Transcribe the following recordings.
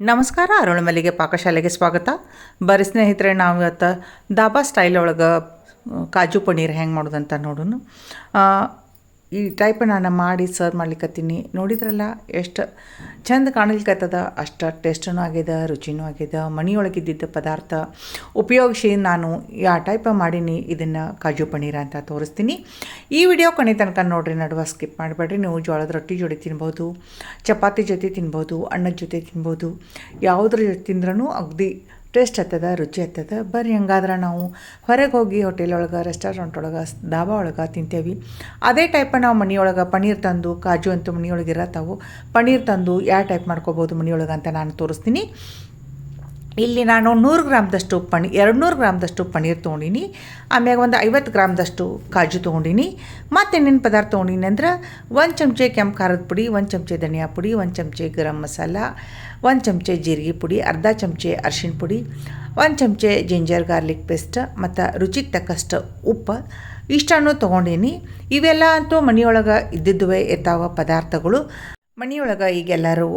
ನಮಸ್ಕಾರ ಅರುಳಮಲ್ಲಿಗೆ ಪಾಕಶಾಲೆಗೆ ಸ್ವಾಗತ. ಬರೀ ಸ್ನೇಹಿತರೆ, ನಾವು ಇವತ್ತು ದಾಬಾ ಸ್ಟೈಲ್ ಒಳಗೆ ಕಾಜು ಪನ್ನೀರ್ ಹೆಂಗೆ ಮಾಡೋದಂತ ನೋಡೋಣ ಈ ಟೈಪ್ ನಾನು ಮಾಡಿ ಸರ್ವ್ ಮಾಡ್ಲಿಕ್ಕತ್ತೀನಿ ನೋಡಿದ್ರಲ್ಲ, ಎಷ್ಟು ಚಂದ ಕಾಣಲಿಕ್ಕತ್ತದ ಅಷ್ಟು ಟೇಸ್ಟನೂ ಆಗ್ಯದ, ರುಚಿನೂ ಆಗ್ಯದ ಮನೆಯೊಳಗಿದ್ದಿದ್ದ ಪದಾರ್ಥ. ಉಪಯೋಗಿಸಿ ನಾನು ಯಾವ ಟೈಪ್ ಮಾಡೀನಿ. ಇದನ್ನು ಕಾಜು ಪನ್ನೀರ ಅಂತ ತೋರಿಸ್ತೀನಿ. ಈ ವಿಡಿಯೋ ಕೊನೆ ತನಕ ನೋಡಿರಿ, ನಡುವ ಸ್ಕಿಪ್ ಮಾಡಬೇಡ್ರಿ. ನೀವು ಜೋಳದ ರೊಟ್ಟಿ ಜೋಡಿ ತಿನ್ಬೋದು ಚಪಾತಿ ಜೊತೆ ತಿನ್ಬೋದು ಅನ್ನದ ಜೊತೆ ತಿನ್ಬೋದು ಯಾವುದ್ರ ಜೊತೆ ತಿಂದ್ರೂ ಅಗದಿ ಟೇಸ್ಟ್ ಹತ್ತದ ರುಚಿ ಹತ್ತದ ಬರ್ರಿ ಹಂಗಾದ್ರೆ ನಾವು ಹೊರಗೆ ಹೋಗಿ ಹೋಟೆಲ್ ಒಳಗೆ ರೆಸ್ಟೋರೆಂಟ್ ಒಳಗೆ ದಾಬಾ ಒಳಗೆ ತಿಂತೇವೆ. ಅದೇ ಟೈಪ್ ನಾವು ಮನೆಯೊಳಗೆ ಪನ್ನೀರ್ ತಂದು, ಕಾಜು ಅಂತೂ ಮನೆಯೊಳಗೆ ಇರತ್ತಾವು ಪನ್ನೀರ್ ತಂದು ಯಾವ ಟೈಪ್ ಮಾಡ್ಕೋಬೋದು ಮನೆಯೊಳಗೆ ಅಂತ ನಾನು ತೋರಿಸ್ತೀನಿ. ಇಲ್ಲಿ ನಾನು ನೂರು ಗ್ರಾಮ್ದಷ್ಟು ಪಣಿ ಎರಡು ನೂರು ಗ್ರಾಮ್ದಷ್ಟು ಪನ್ನೀರ್ ತೊಗೊಂಡಿನಿ, ಆಮ್ಯಾಗ ಒಂದು ಐವತ್ತು ಗ್ರಾಮ್ದಷ್ಟು ಕಾಜು ತೊಗೊಂಡಿನಿ. ಮತ್ತು ಏನೇನು ಪದಾರ್ಥ ತೊಗೊಂಡಿನಿ ಅಂದ್ರೆ ಒಂದು ಚಮಚೆ ಕೆಂಪು ಖಾರದ ಪುಡಿ, ಒಂದು ಚಮಚೆ ಧನಿಯಾ ಪುಡಿ, ಒಂದು ಚಮಚೆ ಗರಂ ಮಸಾಲ, ಒಂದು ಚಮಚೆ ಜೀರಿಗೆ ಪುಡಿ, ಅರ್ಧ ಚಮಚೆ ಅರ್ಶಿಣ ಪುಡಿ, ಒಂದು ಚಮಚೆ ಜಿಂಜರ್ ಗಾರ್ಲಿಕ್ ಪೇಸ್ಟ್ ಮತ್ತು ರುಚಿಗೆ ತಕ್ಕಷ್ಟು ಉಪ್ಪು ಇಷ್ಟನ್ನು ತೊಗೊಂಡೀನಿ. ಇವೆಲ್ಲ ಅಂತೂ ಮನೆಯೊಳಗೆ ಇದ್ದಿದ್ದುವೆ ಇರ್ತಾವ ಪದಾರ್ಥಗಳು. ಮನೆಯೊಳಗೆ ಈಗ ಎಲ್ಲರೂ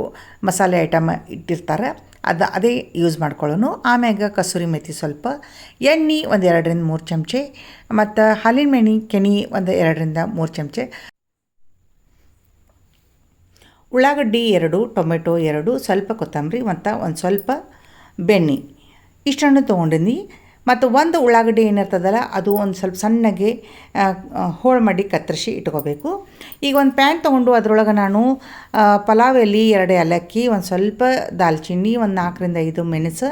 ಮಸಾಲೆ ಐಟಮ್ ಇಟ್ಟಿರ್ತಾರೆ. ಅದು, ಅದೇ ಯೂಸ್ ಮಾಡ್ಕೊಳ್ಳೋನು. ಆಮ್ಯಾಗ ಕಸೂರಿ ಮೆಥಿ ಸ್ವಲ್ಪ, ಎಣ್ಣೆ ಒಂದು ಎರಡರಿಂದ ಮೂರು ಚಮಚೆ, ಮತ್ತು ಹಾಲಿನ ಮೆಣಿ ಕೆನೆ ಒಂದು ಎರಡರಿಂದ ಮೂರು ಚಮಚೆ. ಉಳ್ಳಾಗಡ್ಡಿ ಎರಡು, ಟೊಮೆಟೊ ಎರಡು, ಸ್ವಲ್ಪ ಕೊತ್ತಂಬರಿ, ಮತ್ತು ಒಂದು ಸ್ವಲ್ಪ ಬೆಣ್ಣೆ. ಇಷ್ಟನ್ನು ತೊಗೊಂಡಿನಿ. ಮತ್ತು ಒಂದು ಉಳ್ಳಾಗಡ್ಡಿ ಏನಿರ್ತದಲ್ಲ, ಅದು ಒಂದು ಸ್ವಲ್ಪ ಸಣ್ಣಗೆ ಹೋಳು ಮಾಡಿ ಕತ್ತರಿಸಿ ಇಟ್ಕೋಬೇಕು. ಈಗ ಒಂದು ಪ್ಯಾನ್ ತೊಗೊಂಡು ಅದರೊಳಗೆ ನಾನು ಪಲಾವ್ ಎರಡು ಏಲಕ್ಕಿ ಒಂದು ಸ್ವಲ್ಪ ದಾಲ್ಚಿನ್ನಿ, ಒಂದು ನಾಲ್ಕರಿಂದ ಐದು ಮೆಣಸು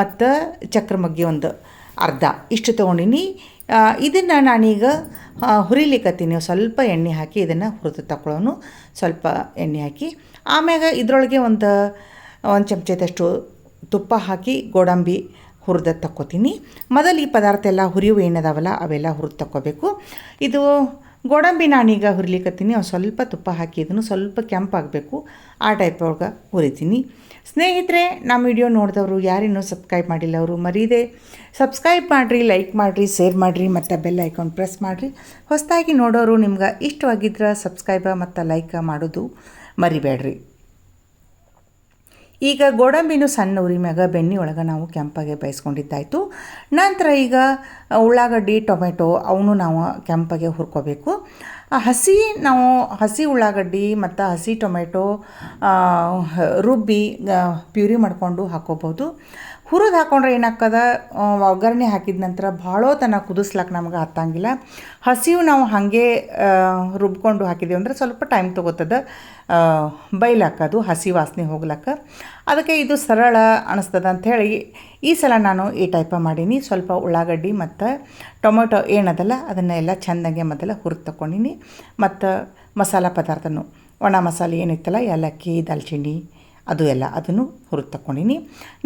ಮತ್ತು ಚಕ್ರ ಮಗ್ಗಿ ಒಂದು ಅರ್ಧ ಇಷ್ಟು ತೊಗೊಂಡಿನಿ. ಇದನ್ನು ನಾನೀಗ ಹುರಿಲಿಕ್ಕತ್ತೀನಿ ಸ್ವಲ್ಪ ಎಣ್ಣೆ ಹಾಕಿ ಇದನ್ನು ಹುರಿದು ತಗೊಳ್ಳೋನು ಸ್ವಲ್ಪ ಎಣ್ಣೆ ಹಾಕಿ ಆಮ್ಯಾಗ ಇದರೊಳಗೆ ಒಂದು ಒಂದು ಚಮಚದಷ್ಟು ತುಪ್ಪ ಹಾಕಿ ಗೋಡಂಬಿ ಹುರಿದ ತಕ್ಕೋತೀನಿ. ಮೊದಲು ಈ ಪದಾರ್ಥ ಎಲ್ಲ ಹುರಿಯುವ ಏನದಾವಲ್ಲ ಅವೆಲ್ಲ ಹುರಿದು ತಕ್ಕೋಬೇಕು. ಇದು ಗೋಡಂಬಿ ನಾನೀಗ ಹುರಿಲಿಕ್ಕತ್ತೀನಿ ಅವು ಸ್ವಲ್ಪ ತುಪ್ಪ ಹಾಕಿ ಇದನ್ನು ಸ್ವಲ್ಪ ಕೆಂಪಾಗಬೇಕು. ಆ ಟೈಪ್ ಒಳಗೆ ಹುರಿತೀನಿ. ಸ್ನೇಹಿತರೆ ನಮ್ಮ ವಿಡಿಯೋ ನೋಡಿದವರು ಯಾರಿನ್ನೂ ಸಬ್ಸ್ಕ್ರೈಬ್ ಮಾಡಿಲ್ಲ ಅವರು, ಮರೀದೆ ಸಬ್ಸ್ಕ್ರೈಬ್ ಮಾಡಿರಿ ಲೈಕ್ ಮಾಡಿರಿ ಶೇರ್ ಮಾಡಿರಿ, ಮತ್ತು ಬೆಲ್ ಐಕಾನ್ ಪ್ರೆಸ್ ಮಾಡಿರಿ. ಹೊಸದಾಗಿ ನೋಡೋರು ನಿಮ್ಗೆ ಇಷ್ಟವಾಗಿದ್ರೆ ಸಬ್ಸ್ಕ್ರೈಬ ಮತ್ತು ಲೈಕ್ ಮಾಡೋದು ಮರಿಬೇಡ್ರಿ ಈಗ ಗೋಡಂಬಿನೂ ಸಣ್ಣ ಉರಿ ಮ್ಯಾಗ ಬೆಣ್ಣೆ ಒಳಗೆ ನಾವು ಕೆಂಪಾಗೆ ಬೇಯಿಸ್ಕೊಂಡಿದ್ದಾಯಿತು. ನಂತರ ಈಗ ಉಳ್ಳಾಗಡ್ಡಿ, ಟೊಮೆಟೊ ಅವನು ನಾವು ಕೆಂಪಾಗೆ ಹುರ್ಕೋಬೇಕು. ಹಸಿ ನಾವು ಹಸಿ ಉಳ್ಳಾಗಡ್ಡಿ ಮತ್ತು ಹಸಿ ಟೊಮೆಟೊ ರುಬ್ಬಿ ಪ್ಯೂರಿ ಮಾಡಿಕೊಂಡು ಹಾಕೋಬೋದು ಹುರಿದು ಹಾಕೊಂಡ್ರೆ ಏನಾಗ್ತದ? ಒಗ್ಗರಣೆ ಹಾಕಿದ ನಂತರ ಭಾಳ ತನ ಕುದಿಸ್ಲಕ್ಕೆ ನಮ್ಗೆ ಹತ್ತಂಗಿಲ್ಲ ಹಸಿವು ನಾವು ಹಾಗೆ ರುಬ್ಕೊಂಡು ಹಾಕಿದ್ದೀವಿ ಅಂದ್ರೆ ಸ್ವಲ್ಪ ಟೈಮ್ ತೊಗೋತದ. ಬೈಲಾಕದು ಹಸಿ ವಾಸನೆ ಹೋಗ್ಲಕ್ಕ ಅದಕ್ಕೆ ಇದು ಸರಳ ಅನಿಸ್ತದ ಅಂಥೇಳಿ ಈ ಸಲ ನಾನು ಈ ಟೈಪ ಮಾಡೀನಿ. ಸ್ವಲ್ಪ ಉಳ್ಳಾಗಡ್ಡಿ ಮತ್ತು ಟೊಮೊಟೊ ಏನದಲ್ಲ ಅದನ್ನೆಲ್ಲ ಚೆಂದಾಗೆ ಮೊದಲ ಹುರಿದು ತಗೊಂಡಿನಿ ಮತ್ತು ಮಸಾಲ ಪದಾರ್ಥನು, ಒಣ ಮಸಾಲೆ ಏನಿತ್ತಲ್ಲ, ಏಲಕ್ಕಿ, ದಾಲ್ಚಿನ್ನಿ ಅದು ಎಲ್ಲ ಅದನ್ನು ಹುರಿದು ತಗೊಂಡಿನಿ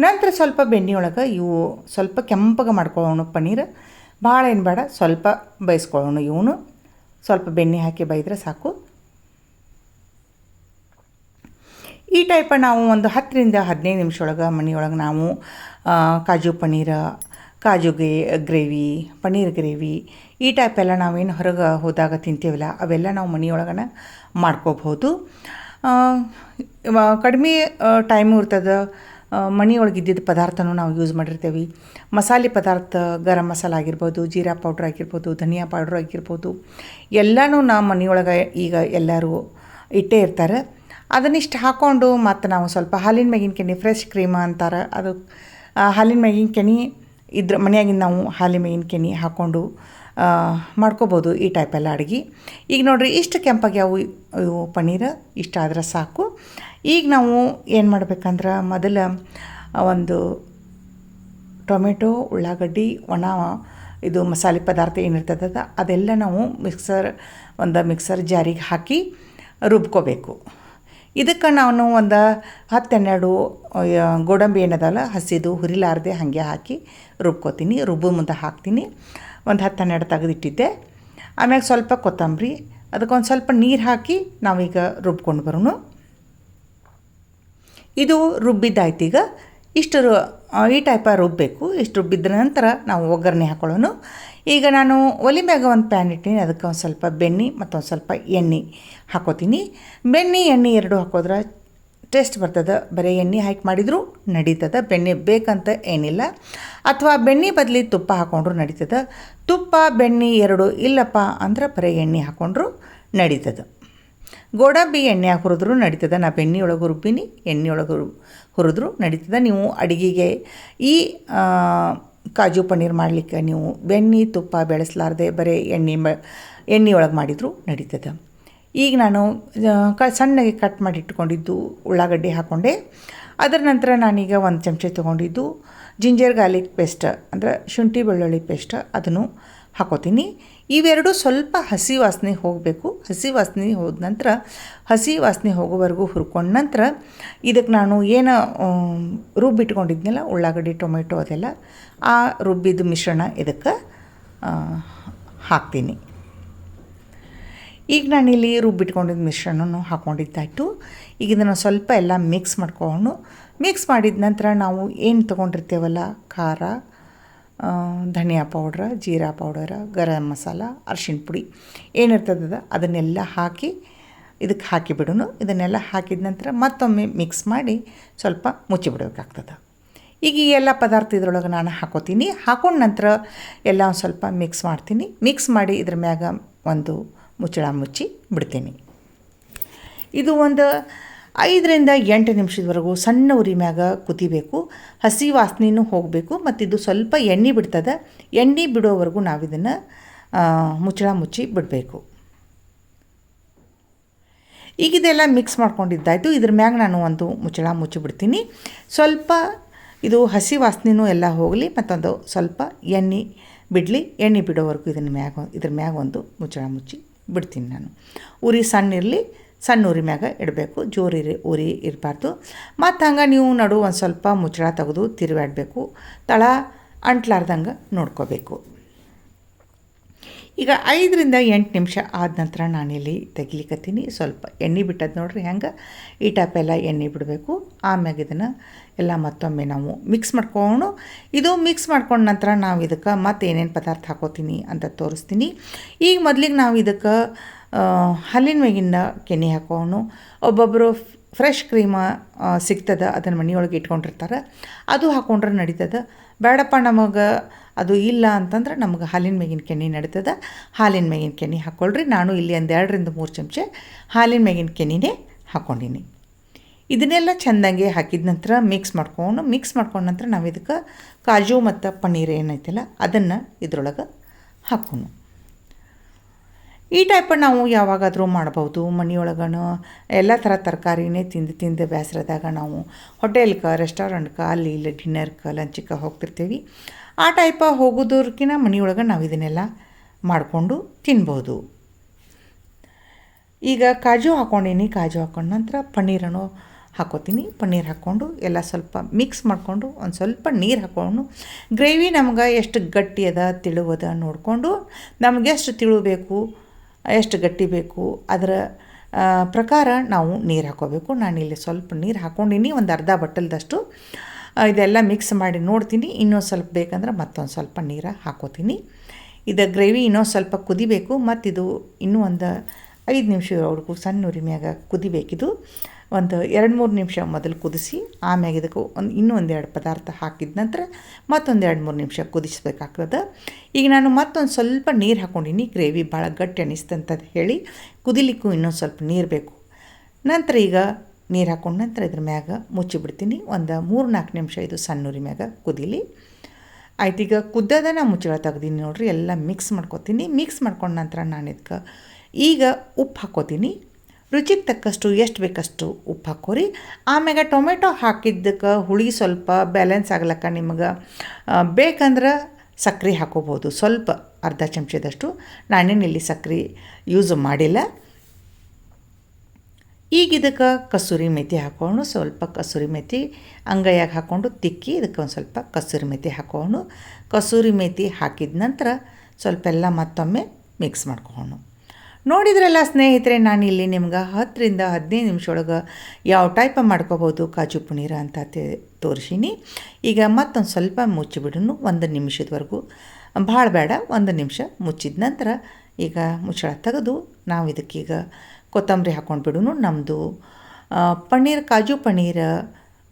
ನಂತರ ಸ್ವಲ್ಪ ಬೆಣ್ಣೆ ಒಳಗೆ ಇವು ಸ್ವಲ್ಪ ಕೆಂಪಗೆ ಮಾಡ್ಕೊಳ್ಳೋಣ ಪನ್ನೀರ್. ಭಾಳ ಏನು ಬೇಡ, ಸ್ವಲ್ಪ ಬೇಯಿಸ್ಕೊಳ್ಳೋಣ ಇವನು. ಸ್ವಲ್ಪ ಬೆಣ್ಣೆ ಹಾಕಿ ಬೈದರೆ ಸಾಕು. ಈ ಟೈಪ ನಾವು ಒಂದು ಹತ್ತರಿಂದ ಹದಿನೈದು ನಿಮಿಷ ಒಳಗೆ ಮನೆಯೊಳಗೆ ನಾವು ಕಾಜು ಪನ್ನೀರ, ಕಾಜು ಗ್ರೇ ಗ್ರೇವಿ, ಪನ್ನೀರ್ ಗ್ರೇವಿ, ಈ ಟೈಪ್ ಎಲ್ಲ ನಾವೇನು ಹೊರಗೆ ಹೋದಾಗ ತಿಂತೀವಲ್ಲ, ಅವೆಲ್ಲ ನಾವು ಮನೆಯೊಳಗನ ಮಾಡ್ಕೋಬಹುದು ಕಡಿಮೆ ಟೈಮು ಇರ್ತದೆ. ಮನೆಯೊಳಗೆ ಇದ್ದಿದ್ದ ಪದಾರ್ಥನೂ ನಾವು ಯೂಸ್ ಮಾಡಿರ್ತೇವೆ. ಮಸಾಲೆ ಪದಾರ್ಥ, ಗರಂ ಮಸಾಲ ಆಗಿರ್ಬೋದು, ಜೀರಾ ಪೌಡ್ರ್ ಆಗಿರ್ಬೋದು, ಧನಿಯಾ ಪೌಡ್ರ್ ಆಗಿರ್ಬೋದು, ಎಲ್ಲನೂ ನಮ್ಮ ಮನೆಯೊಳಗೆ ಈಗ ಎಲ್ಲರೂ ಇಟ್ಟೇ ಇರ್ತಾರೆ. ಅದನ್ನಿಷ್ಟು ಹಾಕ್ಕೊಂಡು ಮತ್ತು ನಾವು ಸ್ವಲ್ಪ ಹಾಲಿನ ಮ್ಯಾಗಿನ ಕೆನೆ ಫ್ರೆಶ್ ಕ್ರೀಮ್ ಅಂತಾರೆ. ಅದು ಹಾಲಿನ ಮ್ಯಾಗಿನ ಕೆನೆ ಇದ್ರ ಮನೆಯಾಗಿನ ನಾವು ಹಾಲಿನ ಮ್ಯಾಗಿನ ಕೆನೆ ಹಾಕ್ಕೊಂಡು ಮಾಡ್ಕೋಬೋದು ಈ ಟೈಪೆಲ್ಲ ಅಡುಗೆ. ಈಗ ನೋಡಿರಿ ಇಷ್ಟು ಕೆಂಪಾಗ್ಯಾವು ಇವು ಪನ್ನೀರ್ ಇಷ್ಟ ಆದ್ರೆ ಸಾಕು. ಈಗ ನಾವು ಏನು ಮಾಡ್ಬೇಕಂದ್ರೆ ಮೊದಲು ಒಂದು ಟೊಮೆಟೊ ಉಳ್ಳಾಗಡ್ಡಿ ಒಣ ಇದು ಮಸಾಲೆ ಪದಾರ್ಥ ಏನಿರ್ತದ ಅದೆಲ್ಲ ನಾವು ಮಿಕ್ಸರ್ ಒಂದು ಮಿಕ್ಸರ್ ಜಾರಿಗೆ ಹಾಕಿ ರುಬ್ಕೋಬೇಕು. ಇದಕ್ಕೆ ನಾನು ಒಂದು ಹತ್ತು ಹನ್ನೆರಡು ಆ, ಗೋಡಂಬಿ ಏನದಲ್ಲ ಹಸಿದು ಹುರಿಲಾರ್ದೆ ಹಾಗೆ ಹಾಕಿ ರುಬ್ಕೋತೀನಿ. ರುಬ್ಬು ಮುಂದೆ ಹಾಕ್ತೀನಿ. ಒಂದು ಹತ್ತು ಹನ್ನೆರಡು ತೆಗೆದಿಟ್ಟಿದ್ದೆ. ಆಮ್ಯಾಗ ಸ್ವಲ್ಪ ಕೊತ್ತಂಬರಿ, ಅದಕ್ಕೊಂದು ಸ್ವಲ್ಪ ನೀರು ಹಾಕಿ ನಾವೀಗ ರುಬ್ಕೊಂಡು ಬರೋಣ ಇದು ರುಬ್ಬಿದ್ದಾಯ್ತು ಈಗ. ಇಷ್ಟು ರು- ಈ ಟೈಪ ರುಬ್ಬಬೇಕು ಇಷ್ಟು ರುಬ್ಬಿದ ನಂತರ ನಾವು ಒಗ್ಗರಣೆ ಹಾಕೊಳ್ಳೋನು. ಈಗ ನಾನು ಒಲೆ ಮ್ಯಾಗ ಒಂದು ಪ್ಯಾನ್ ಇಟ್ಟೀನಿ. ಅದಕ್ಕೆ ಒಂದು ಸ್ವಲ್ಪ ಬೆಣ್ಣೆ ಮತ್ತು ಸ್ವಲ್ಪ ಎಣ್ಣೆ ಹಾಕೋತೀನಿ. ಬೆಣ್ಣೆ, ಎಣ್ಣೆ ಎರಡು ಹಾಕೋದ್ರೆ ಟೇಸ್ಟ್ ಬರ್ತದೆ, ಬರೀ ಎಣ್ಣೆ ಹಾಕಿ ಮಾಡಿದರೂ ನಡೀತದೆ. ಬೆಣ್ಣೆ ಬೇಕಂತ ಏನಿಲ್ಲ. ಅಥವಾ ಬೆಣ್ಣೆ ಬದಲಿ ತುಪ್ಪ ಹಾಕ್ಕೊಂಡ್ರು ನಡೀತದೆ. ತುಪ್ಪ, ಬೆಣ್ಣೆ ಎರಡು ಇಲ್ಲಪ್ಪ ಅಂದ್ರೆ ಬರೀ ಎಣ್ಣೆ ಹಾಕ್ಕೊಂಡ್ರು ನಡೀತದೆ. ಗೋಡಂಬಿ ಎಣ್ಣೆ ಹುರಿದ್ರು ನಡೀತದೆ. ನಾ ಬೆಣ್ಣೆ ಒಳಗೆ ಹುರುಬಿನಿ ಎಣ್ಣೆ ಒಳಗೆ ಹುರು, ಹುರಿದ್ರು ನಡೀತದೆ. ನೀವು ಅಡುಗೆಗೆ ಈ ಕಾಜು ಪನ್ನೀರ್ ಮಾಡಲಿಕ್ಕೆ ನೀವು ಬೆಣ್ಣೆ, ತುಪ್ಪ ಬೆಳೆಸಲಾರ್ದೆ ಬರೀ ಎಣ್ಣೆ ಎಣ್ಣೆ ಒಳಗೆ ಮಾಡಿದರೂ ನಡೀತದೆ. ಈಗ ನಾನು ಕ, ಸಣ್ಣಗೆ ಕಟ್ ಮಾಡಿ ಇಟ್ಕೊಂಡಿದ್ದು ಉಳ್ಳಾಗಡ್ಡಿ ಹಾಕ್ಕೊಂಡೆ ಅದರ ನಂತರ ನಾನೀಗ ಒಂದು ಚಮಚ ತೊಗೊಂಡಿದ್ದು ಜಿಂಜರ್ ಗಾರ್ಲಿಕ್ ಪೇಸ್ಟ್, ಅಂದರೆ ಶುಂಠಿ ಬೆಳ್ಳುಳ್ಳಿ ಪೇಸ್ಟ್ ಅದನ್ನು ಹಾಕೋತೀನಿ. ಇವೆರಡು ಸ್ವಲ್ಪ ಹಸಿ ವಾಸನೆ ಹೋಗಬೇಕು. ಹಸಿ ವಾಸನೆ ಹೋದ ನಂತರ, ಹಸಿ ವಾಸನೆ ಹೋಗೋವರೆಗೂ ಹುರ್ಕೊಂಡ ನಂತರ ಇದಕ್ಕೆ ನಾನು ಏನು ರುಬ್ಬಿಟ್ಕೊಂಡಿದ್ನಲ್ಲ, ಉಳ್ಳಾಗಡ್ಡಿ, ಟೊಮೆಟೊ ಅದೆಲ್ಲ, ಆ ರುಬ್ಬಿದ ಮಿಶ್ರಣ ಇದಕ್ಕೆ ಹಾಕ್ತೀನಿ. ಈಗ ನಾನಿಲ್ಲಿ ರುಬ್ಬಿಟ್ಕೊಂಡಿದ್ದ ಮಿಶ್ರಣವನ್ನು ಹಾಕ್ಕೊಂಡಿದ್ದಾಯಿತು ಈಗ ಇದನ್ನು ಸ್ವಲ್ಪ ಎಲ್ಲ ಮಿಕ್ಸ್ ಮಾಡ್ಕೊಂಡು ಮಿಕ್ಸ್ ಮಾಡಿದ ನಂತರ ನಾವು ಏನು ತೊಗೊಂಡಿರ್ತೇವಲ್ಲ, ಖಾರ ಧನಿಯಾ ಪೌಡ್ರ ಜೀರಾ ಪೌಡರ ಗರಂ ಮಸಾಲ, ಅರ್ಶಿಣ ಪುಡಿ ಏನಿರ್ತದ ಅದನ್ನೆಲ್ಲ ಹಾಕಿ ಇದಕ್ಕೆ ಹಾಕಿ ಬಿಡೋನು. ಇದನ್ನೆಲ್ಲ ಹಾಕಿದ ನಂತರ ಮತ್ತೊಮ್ಮೆ ಮಿಕ್ಸ್ ಮಾಡಿ ಸ್ವಲ್ಪ ಮುಚ್ಚಿಬಿಡಬೇಕಾಗ್ತದೆ ಈಗ ಈ ಎಲ್ಲ ಪದಾರ್ಥ ಇದ್ರೊಳಗೆ ನಾನು ಹಾಕೋತೀನಿ. ಹಾಕೊಂಡ ನಂತರ ಎಲ್ಲ ಸ್ವಲ್ಪ ಮಿಕ್ಸ್ ಮಾಡ್ತೀನಿ. ಮಿಕ್ಸ್ ಮಾಡಿ ಇದ್ರ ಮ್ಯಾಗ ಒಂದು ಮುಚ್ಚಳ ಮುಚ್ಚಿ ಬಿಡ್ತೀನಿ. ಇದು ಒಂದು ಐದರಿಂದ ಎಂಟು ನಿಮಿಷದವರೆಗೂ ಸಣ್ಣ ಉರಿ ಮ್ಯಾಗ ಕುದಿಬೇಕು, ಹಸಿ ವಾಸನೆಯೂ ಹೋಗಬೇಕು ಮತ್ತು ಇದು ಸ್ವಲ್ಪ ಎಣ್ಣೆ ಬಿಡ್ತದೆ, ಎಣ್ಣೆ ಬಿಡೋವರೆಗೂ ನಾವು ಇದನ್ನು ಮುಚ್ಚಳ ಮುಚ್ಚಿ ಬಿಡಬೇಕು. ಈಗ ಇದೆಲ್ಲ ಮಿಕ್ಸ್ ಮಾಡ್ಕೊಂಡಿದ್ದಾಯಿತು, ಇದ್ರ ಮ್ಯಾಗ ನಾನು ಒಂದು ಮುಚ್ಚಳ ಮುಚ್ಚಿಬಿಡ್ತೀನಿ ಸ್ವಲ್ಪ ಇದು ಹಸಿ ವಾಸನೆಯೂ ಎಲ್ಲ ಹೋಗಲಿ, ಮತ್ತೊಂದು ಸ್ವಲ್ಪ ಎಣ್ಣೆ ಬಿಡಲಿ, ಎಣ್ಣೆ ಬಿಡೋವರೆಗೂ ಇದನ್ನ ಮ್ಯಾಗ, ಇದ್ರ ಮ್ಯಾಗ ಒಂದು ಮುಚ್ಚಳ ಮುಚ್ಚಿ ಬಿಡ್ತೀನಿ ನಾನು. ಉರಿ ಸಣ್ಣ ಇರಲಿ, ಸಣ್ಣ ಉರಿ ಮ್ಯಾಗ ಇಡಬೇಕು. ಜೋರಿ ಉರಿ ಇರಬಾರ್ದು. ಮತ್ತು ಹಂಗೆ ನೀವು ನಡು ಒಂದು ಸ್ವಲ್ಪ ಮುಚ್ಚಳ ತೆಗೆದು ತಿರುವಾಡಬೇಕು ತಳ ಅಂಟ್ಲಾರ್ದಂಗೆ ನೋಡ್ಕೋಬೇಕು. ಈಗ ಐದರಿಂದ ಎಂಟು ನಿಮಿಷ ಆದ ನಂತರ ನಾನಿಲ್ಲಿ ತೆಗಿಲಿಕ್ಕತ್ತೀನಿ ಸ್ವಲ್ಪ ಎಣ್ಣೆ ಬಿಟ್ಟದ್ದು ನೋಡ್ರಿ ಹೆಂಗೆ? ಈ ಟೈಪ್ ಎಲ್ಲ ಎಣ್ಣೆ ಬಿಡಬೇಕು. ಆಮ್ಯಾಗ ಇದನ್ನು ಎಲ್ಲ ಮತ್ತೊಮ್ಮೆ ನಾವು ಮಿಕ್ಸ್ ಮಾಡ್ಕೊಂಡು ಇದು ಮಿಕ್ಸ್ ಮಾಡ್ಕೊಂಡ ನಂತರ ನಾವು ಇದಕ್ಕೆ ಮತ್ತೆ ಏನೇನು ಪದಾರ್ಥ ಹಾಕೋತೀನಿ ಅಂತ ತೋರಿಸ್ತೀನಿ. ಈಗ ಮೊದಲಿಗೆ ನಾವು ಇದಕ್ಕೆ ಹಲ್ಲಿನ ಮೇಗಿಂದ ಕೆನೆ ಹಾಕೋನು ಒಬ್ಬೊಬ್ಬರು ಫ್ರೆಶ್ ಕ್ರೀಮ ಸಿಗ್ತದೆ, ಅದನ್ನು ಮನೆಯೊಳಗೆ ಇಟ್ಕೊಂಡಿರ್ತಾರೆ. ಅದು ಹಾಕೊಂಡ್ರೆ ನಡೀತದೆ. ಬೇಡಪ್ಪ ನಮಗೆ, ಅದು ಇಲ್ಲ ಅಂತಂದ್ರೆ ನಮಗೆ ಹಾಲಿನ ಮೇಗಿನ ಕೆನೆ ನಡೀತದೆ. ಹಾಲಿನ ಮೇಗಿನ ಕೆನೆ ಹಾಕ್ಕೊಳ್ರಿ ನಾನು ಇಲ್ಲಿ ಒಂದು ಎರಡರಿಂದ ಮೂರು ಚಮಚೆ ಹಾಲಿನ ಮೇಗಿನ ಕೆನೆನೇ ಹಾಕ್ಕೊಂಡಿನಿ ಇದನ್ನೆಲ್ಲ ಚೆಂದಂಗೆ ಹಾಕಿದ ನಂತರ ಮಿಕ್ಸ್ ಮಾಡ್ಕೊಂಡು ಮಿಕ್ಸ್ ಮಾಡ್ಕೊಂಡ ನಂತರ ನಾವು ಇದಕ್ಕೆ ಕಾಜು ಮತ್ತು ಪನ್ನೀರ್ ಏನೈತಲ್ಲ, ಅದನ್ನು ಇದ್ರೊಳಗೆ ಹಾಕೋನು ಈ ಟೈಪ್ ನಾವು ಯಾವಾಗಾದರೂ ಮಾಡ್ಬೋದು. ಮನೆಯೊಳಗನು ಎಲ್ಲ ಥರ ತರಕಾರಿನೇ ತಿಂದು ತಿಂದು ಬೇಸರದಾಗ ನಾವು ಹೋಟೆಲ್ಗೆ ರೆಸ್ಟೋರೆಂಟ್ಗೆ ಅಲ್ಲಿ ಇಲ್ಲಿ ಡಿನ್ನರ್ಗೆ ಲಂಚಕ್ಕೆ ಹೋಗ್ತಿರ್ತೀವಿ. ಆ ಟೈಪ ಹೋಗೋದವ್ರಕಿನ ಮನೆಯೊಳಗೆ ನಾವು ಇದನ್ನೆಲ್ಲ ಮಾಡಿಕೊಂಡು ತಿನ್ಬೋದು. ಈಗ ಕಾಜು ಹಾಕ್ಕೊಂಡೀನಿ ಕಾಜು ಹಾಕೊಂಡ ನಂತರ ಪನ್ನೀರನ್ನು ಹಾಕೋತೀನಿ. ಪನ್ನೀರ್ ಹಾಕ್ಕೊಂಡು ಎಲ್ಲ ಸ್ವಲ್ಪ ಮಿಕ್ಸ್ ಮಾಡಿಕೊಂಡು ಒಂದು ಸ್ವಲ್ಪ ನೀರು ಹಾಕ್ಕೊಂಡು ಗ್ರೇವಿ ನಮ್ಗೆ ಎಷ್ಟು ಗಟ್ಟಿ ಅದ, ತಿಳುವದ ನೋಡಿಕೊಂಡು ನಮ್ಗೆ ಎಷ್ಟು ತಿಳು ಬೇಕು ಎಷ್ಟು ಗಟ್ಟಿ ಬೇಕು, ಅದರ ಪ್ರಕಾರ ನಾವು ನೀರು ಹಾಕೋಬೇಕು. ನಾನಿಲ್ಲಿ ಸ್ವಲ್ಪ ನೀರು ಹಾಕ್ಕೊಂಡಿನಿ ಒಂದು ಅರ್ಧ ಬಟ್ಟಲ್ದಷ್ಟು ಇದೆಲ್ಲ ಮಿಕ್ಸ್ ಮಾಡಿ ನೋಡ್ತೀನಿ. ಇನ್ನೊಂದು ಸ್ವಲ್ಪ ಬೇಕಂದ್ರೆ ಮತ್ತೊಂದು ಸ್ವಲ್ಪ ನೀರು ಹಾಕೋತೀನಿ. ಇದು ಗ್ರೇವಿ ಇನ್ನೊಂದು ಸ್ವಲ್ಪ ಕುದಿಬೇಕು. ಮತ್ತಿದು ಇನ್ನೂ ಒಂದು ಐದು ನಿಮಿಷವರೆಗೂ ಸಣ್ಣ ಉರಿ ಮ್ಯಾಗ ಕುದಿಬೇಕಿದು. ಒಂದು ಎರಡು ಮೂರು ನಿಮಿಷ ಮೊದಲು ಕುದಿಸಿ, ಆಮ್ಯಾಗ ಇದಕ್ಕೆ ಒಂದು ಇನ್ನೂ ಒಂದೆರಡು ಪದಾರ್ಥ ಹಾಕಿದ ನಂತರ ಮತ್ತೊಂದು ಎರಡು ಮೂರು ನಿಮಿಷ ಕುದಿಸ್ಬೇಕಾಗ್ತದೆ. ಈಗ ನಾನು ಮತ್ತೊಂದು ಸ್ವಲ್ಪ ನೀರು ಹಾಕ್ಕೊಂಡಿನಿ ಗ್ರೇವಿ ಭಾಳ ಗಟ್ಟಿ ಅನಿಸ್ತಂತ ಹೇಳಿ ಕುದಿಲಿಕ್ಕೂ ಇನ್ನೊಂದು ಸ್ವಲ್ಪ ನೀರು ಬೇಕು. ನಂತರ ಈಗ ನೀರು ಹಾಕೊಂಡ ನಂತರ ಇದ್ರ ಮ್ಯಾಗ ಮುಚ್ಚಿಬಿಡ್ತೀನಿ. ಒಂದು ಮೂರು ನಾಲ್ಕು ನಿಮಿಷ ಇದು ಸಣ್ಣ ಉರಿ ಮ್ಯಾಗ ಕುದೀಲಿ. ಆಯ್ತು, ಈಗ ಕುದ್ದದ ನಾ ಮುಚ್ಚಳ ತೆಗ್ದೀನಿ ನೋಡ್ರಿ, ಎಲ್ಲ ಮಿಕ್ಸ್ ಮಾಡ್ಕೊತೀನಿ. ಮಿಕ್ಸ್ ಮಾಡ್ಕೊಂಡ ನಂತರ ನಾನು ಇದಕ್ಕೆ ಈಗ ಉಪ್ಪು ಹಾಕ್ಕೋತೀನಿ ರುಚಿಗೆ ತಕ್ಕಷ್ಟು ಎಷ್ಟು ಬೇಕಷ್ಟು ಉಪ್ಪು ಹಾಕೋರಿ ಆಮ್ಯಾಗ ಟೊಮೆಟೊ ಹಾಕಿದ್ದಕ್ಕೆ ಹುಳಿ ಸ್ವಲ್ಪ ಬ್ಯಾಲೆನ್ಸ್ ಆಗ್ಲಕ್ಕ ನಿಮಗೆ. ಬೇಕಂದ್ರೆ ಸಕ್ಕರೆ ಹಾಕೋಬೋದು. ಸ್ವಲ್ಪ ಅರ್ಧ ಚಮಚದಷ್ಟು. ನಾನೇನು ಇಲ್ಲಿ ಸಕ್ಕರೆ ಯೂಸ್ ಮಾಡಿಲ್ಲ. ಈಗ ಇದಕ್ಕೆ ಕಸೂರಿ ಮೆಥಿ ಹಾಕ್ಕೊಂಡು ಸ್ವಲ್ಪ ಕಸೂರಿ ಮೆಥಿ ಅಂಗೈಯಾಗಿ ಹಾಕ್ಕೊಂಡು ತಿಕ್ಕಿ ಇದಕ್ಕೆ ಒಂದು ಸ್ವಲ್ಪ ಕಸೂರಿ ಮೆಥಿ ಹಾಕ್ಕೊಂಡು ಕಸೂರಿ ಮೆಥಿ ಹಾಕಿದ ನಂತರ ಸ್ವಲ್ಪ ಎಲ್ಲ ಮತ್ತೊಮ್ಮೆ ಮಿಕ್ಸ್ ಮಾಡ್ಕೊಂಡು ನೋಡಿದ್ರಲ್ಲ ಸ್ನೇಹಿತರೆ ನಾನು ಇಲ್ಲಿ ನಿಮ್ಗೆ ಹತ್ತರಿಂದ ಹದಿನೈದು ನಿಮಿಷ ಒಳಗೆ ಯಾವ ಟೈಪ ಮಾಡ್ಕೋಬೋದು, ಕಾಜು ಪನ್ನೀರ ಅಂತ ತೋರಿಸೀನಿ. ಈಗ ಮತ್ತೊಂದು ಸ್ವಲ್ಪ ಮುಚ್ಚಿಬಿಡೋನು, ಒಂದು ನಿಮಿಷದವರೆಗೂ. ಭಾಳ ಬೇಡ, ಒಂದು ನಿಮಿಷ ಮುಚ್ಚಿದ ನಂತರ ಈಗ ಮುಚ್ಚಳ ತೆಗೆದು ನಾವು ಇದಕ್ಕೀಗ ಕೊತ್ತಂಬರಿ ಹಾಕ್ಕೊಂಡು ಬಿಡೋನು ನಮ್ಮದು ಪನ್ನೀರ್, ಕಾಜು ಪನ್ನೀರ್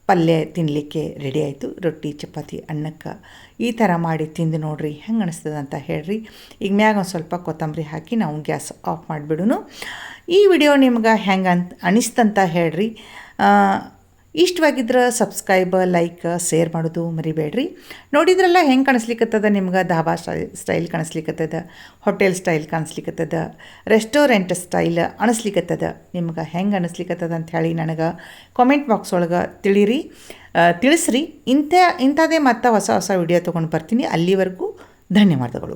ಪಲ್ಯ ತಿನ್ನಲಿಕ್ಕೆ ರೆಡಿ ಆಯಿತು. ರೊಟ್ಟಿ, ಚಪಾತಿ, ಅನ್ನಕ್ಕೆ ಈ ಥರ ಮಾಡಿ ತಿಂದು ನೋಡ್ರಿ. ಹೆಂಗೆ ಅನಿಸ್ತದೆ ಅಂತ ಹೇಳ್ರಿ. ಈಗ ಮ್ಯಾಗ ಒಂದು ಸ್ವಲ್ಪ ಕೊತ್ತಂಬರಿ ಹಾಕಿ ನಾವು ಗ್ಯಾಸ್ ಆಫ್ ಮಾಡಿಬಿಡುನು ಈ ವಿಡಿಯೋ ನಿಮ್ಗೆ ಹೆಂಗೆ ಅಂತ ಅನಿಸ್ತಂತ ಹೇಳ್ರಿ. ಇಷ್ಟವಾಗಿದ್ರೆ ಸಬ್ಸ್ಕ್ರೈಬ್ ಲೈಕ್ ಶೇರ್ ಮಾಡೋದು ಮರಿಬೇಡ್ರಿ. ನೋಡಿದ್ರಲ್ಲ ಹೆಂಗೆ ಕಾಣಿಸ್ಲಿಕ್ಕತ್ತದ ನಿಮ್ಗೆ? ಧಾಬಾ ಸ್ಟೈ ಸ್ಟೈಲ್ ಕಾಣಿಸ್ಲಿಕ್ಕತ್ತದ ಹೋಟೆಲ್ ಸ್ಟೈಲ್ ಕಾಣಿಸ್ಲಿಕ್ಕತ್ತದ ರೆಸ್ಟೋರೆಂಟ್ ಸ್ಟೈಲ್ ಅನಿಸ್ಲಿಕ್ಕತ್ತದ ನಿಮ್ಗೆ ಹೆಂಗೆ ಅನಿಸ್ಲಿಕ್ಕತ್ತದ ಅಂತ ಹೇಳಿ ನನಗೆ ಕಾಮೆಂಟ್ ಬಾಕ್ಸ್ ಒಳಗೆ ತಿಳಿರಿ. ತಿಳಿಸ್ರಿ. ಇಂಥ ಇಂಥದ್ದೇ ಮತ್ತೆ ಹೊಸ ಹೊಸ ವಿಡಿಯೋ ತೊಗೊಂಡು ಬರ್ತೀನಿ. ಅಲ್ಲಿವರೆಗೂ ಧನ್ಯವಾದಗಳು.